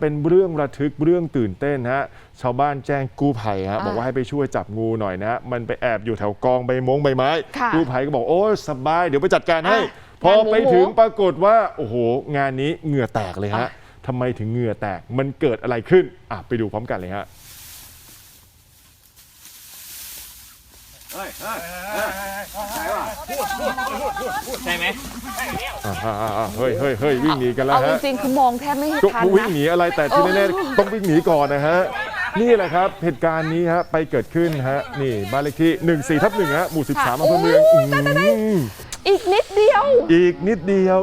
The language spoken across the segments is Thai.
เป็นเรื่องระทึกเรื่องตื่นเต้นฮะชาวบ้านแจ้งกู้ภัยฮะอ่าบอกว่าให้ไปช่วยจับงูหน่อยนะฮะมันไปแอบอยู่แถวกองใบมงใบไม้ ค่ะกู้ภัยก็บอกโอ้ยสบายเดี๋ยวไปจัดการให้อะพองานหมูไปถึงหมูปรากฏว่าโอ้โห งานนี้เหงื่อแตกเลยฮะอะ ทำไมถึงเหงื่อแตกมันเกิดอะไรขึ้นอะไปดูพร้อมกันเลยฮะ ใช่ไหมอ่าอ่าอ่าเฮ้ยเฮ้ยเฮ้ยวิ่งหนีกันแล้วเอาจฮะริงๆคือมองแทบไม่ก็ทันวิ่งนะหนีอะไรแต่ที่แน่ๆต้องวิ่งหนีก่อนนะฮะนี่แหละครับเหตุการณ์นี้ฮะไปเกิดขึ้นฮะนี่บ้านเลขที่ 1 4ทับหฮะหมู่ 13อำเภอเมืองอืมอีกนิดเดียวอีกนิดเดียว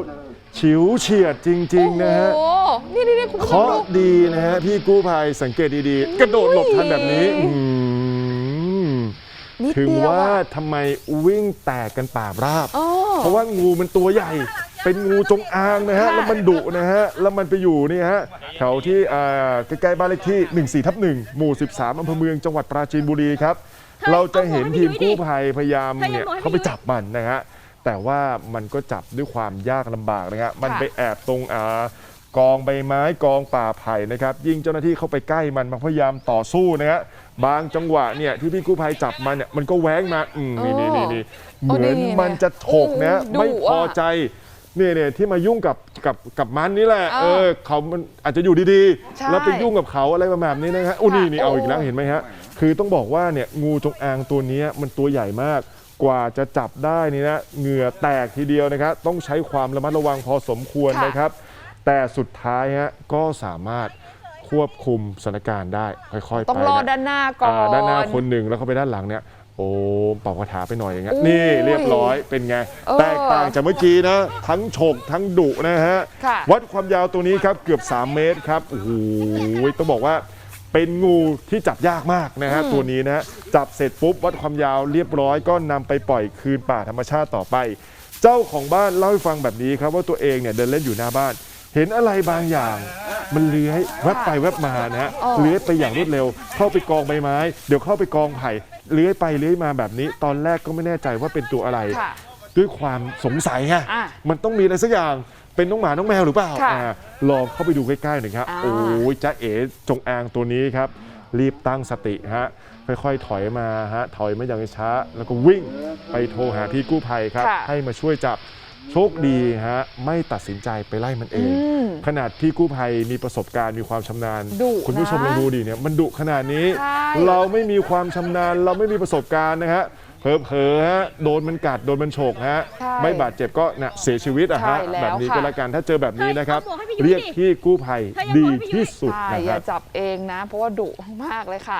ฉิวเฉียดจริง ๆ นะฮะ โอ้โหนี่นี่นี่คุณผู้เคชมราะดู ห์ดีนะฮะ พี่กู้ภัยสังเกตดีๆ กระโดดหลบทันแบบนี้อืม ดถึงเดียวว่าอะ ทำไมวิ่งแตกกันป่าบราบอ๋อเพราะว่างูมันตัวใหญ่ เป็นงูจงอางนะฮะ ค่ะ แล้วมันดุนะฮะ แล้วมันไปอยู่นี่ฮะ แถวที่อ่าใกล้ๆบ้านเลขที่ 14ทับ1หมู่ 13อำเภอเมืองจังหวัดปราจีนบุรีครับ เราจะเห็นทีมกู้ภัยพยายามเนี่ยเข้าไปจับมันนะฮะ แต่ว่ามันก็จับด้วยความยากลำบากนะฮะ มันไปแอบตรงอ่า กองใบไม้กองป่าไผ่นะครับ ยิ่งเจ้าหน้าที่เข้าไปใกล้มันมันพยายามต่อสู้นะฮะบางจังหวะเนี่ยที่พี่กู้ภัยจับมันเนี่ยมันก็แหว้งมาอืมนี่นี่นี่นี่โอ้เหมือนนี่มันจะฉกนะดุไม่พออะใจเนี่ยเนี่ยที่มายุ่งกับกับกับมันนี่แหละอ่าเออเขามันอาจจะอยู่ดีใช่ ๆ แล้วไปยุ่งกับเขาอะไรประมาณนี้นะฮะอุ้นี่นี่โอ้เอาอีกแล้วเห็นไหมฮะคือต้องบอกว่าเนี่ยงูจงอางตัวเนี้ยมันตัวใหญ่มาก กว่าจะจับได้นี่นะเหงื่อแตกทีเดียวนะครับต้องใช้ความระมัดระวังพอสมควรค่ะ นะครับ แต่สุดท้ายฮะก็สามารถควบคุมสถานการณ์ได้ค่อยๆต้องไปรอนะด้านหน้าก่อนอ่าด้านหน้าคนหนึ่งแล้วเข้าไปด้านหลังเนี่ยโอ้เป่ากระถาไปหน่อยอย่างเงี้ยอุ้ยนี่เรียบร้อยเป็นไงเออแตกต่างจากเมื่อกี้นะ ทั้งฉกทั้งดุนะฮะค่ะวัดความยาวตัวนี้ครับเกือบ 3 เมตรครับโอ้โหต้องบอกว่าเป็นงูที่จับยากมากนะฮะตัวนี้นะฮะจับเสร็จปุ๊บวัดความยาวเรียบร้อยก็นำไปปล่อยคืนป่าธรรมชาติต่อไป เจ้าของบ้านเล่าให้ฟังแบบนี้ครับว่าตัวเองเนี่ยเดินเล่นอยู่หน้าบ้าน เห็นอะไรบางอย่าง มันเลื้อยแวบไปแวบมานะฮะอ๋อเลื้อยไปอย่างรวดเร็ว เข้าไปกองใบไม้ เดี๋ยวเข้าไปกองไผ่เลื้อยไปเลื้อยมาแบบนี้ ตอนแรกก็ไม่แน่ใจว่าเป็นตัวอะไรค่ะด้วยความสงสัยไงอะมันต้องมีอะไรสักอย่างเป็นน้องหมาน้องแมวหรือเปล่าค่ะอ่าลองเข้าไปดูใกล้ๆหน่อยครับอ่าโอ้ยจ้าเอ๋จงอางตัวนี้ครับ รีบตั้งสติฮะค่อยๆถอยมาฮะถอยมาอย่างช้า แล้วก็วิ่งไปโทรหาพี่กู้ภัยครับค่ะให้มาช่วยจับ โชคดีฮะไม่ตัดสินใจไปไล่มันเองอืมขนาดพี่กู้ภัยมีประสบการณ์มีความชำนาญดุคุณผู้ชมนะลองดูดิเนี่ยมันดุขนาดนี้ใช่เราไม่มีความชำนาญ เราไม่มีประสบการณ์นะฮะเผลอๆฮะโดนมันกัดโดนมันฉกฮะใช่ไม่บาดเจ็บก็นะเสียชีวิตอะฮะใช่แล้วแบบนี้ค่ะก็แล้วกันถ้าเจอแบบนี้นะครับเฮ้ยเอาหมวกให้พี่ยุ้ยเรียกดิพี่กู้ภัยเฮ้ยเอาหมดีวกให้พี่ยุ้ยที่สุดใช่นะอคย่ารับจับเองนะ เพราะว่าดุมากเลยค่ะ